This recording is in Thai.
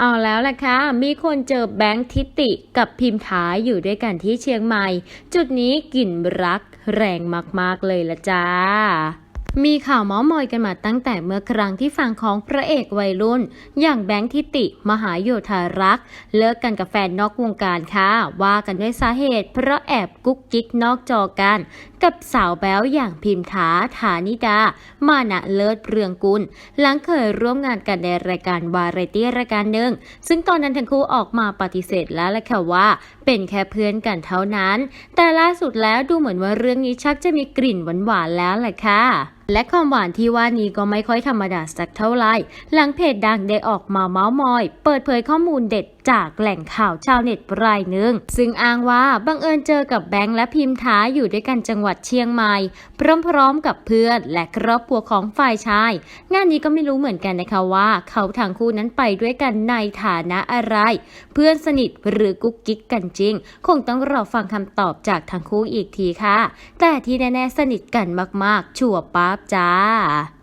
เอาแล้วล่ะค่ะ มีคนเจอแบงค์ทิติกับพิมพ์ท้ายอยู่ด้วยกันที่เชียงใหม่ จุดนี้กลิ่นรักแรงมากๆเลยละจ้ามีข่าวเมาส์มอยกันมาตั้งแต่เมื่อครั้งที่ฝั่งของพระเอกวัยรุ่น อย่างแบงค์ทิติ มหาโยธารัก เลิกกันกับแฟนนอกวงการค่ะ ว่ากันด้วยสาเหตุเพราะแอบกุ๊กกิ๊กนอกจอกัน กับสาวแบ๊วอย่างพิมถาฐานิดา มานะเลิศเรืองกุล หลังเคยร่วมงานกันในรายการวาไรตี้รายการหนึ่ง ซึ่งตอนนั้นทั้งคู่ออกมาปฏิเสธแล้วแหละค่ะว่า เป็นแค่เพื่อนกันเท่านั้น แต่ล่าสุดแล้วดูเหมือนว่าเรื่องนี้ชักจะมีกลิ่นหวานๆแล้วแหละค่ะและความหวานที่ว่านี้ก็ไม่ค่อยธรรมดาสักเท่าไหร่ หลังเพจดังได้ออกมาเมาส์มอย เปิดเผยข้อมูลเด็ดจากแหล่งข่าวชาวเน็ตรายหนึ่ง ซึ่งอ้างว่าบังเอิญเจอกับแบงค์และพิมพ์ท้าอยู่ด้วยกันจังหวะวัดเชียงใหม่ พร้อมๆกับเพื่อนและครอบครัวของฝ่ายชาย งานนี้ก็ไม่รู้เหมือนกันนะคะว่า เขาทั้งคู่นั้นไปด้วยกันในฐานะอะไร เพื่อนสนิทหรือกุ๊กกิ๊กกันจริง คงต้องรอฟังคำตอบจากทั้งคู่อีกทีค่ะ แต่ที่แน่ๆสนิทกันมากๆ ชัวร์ป๊าบจ้า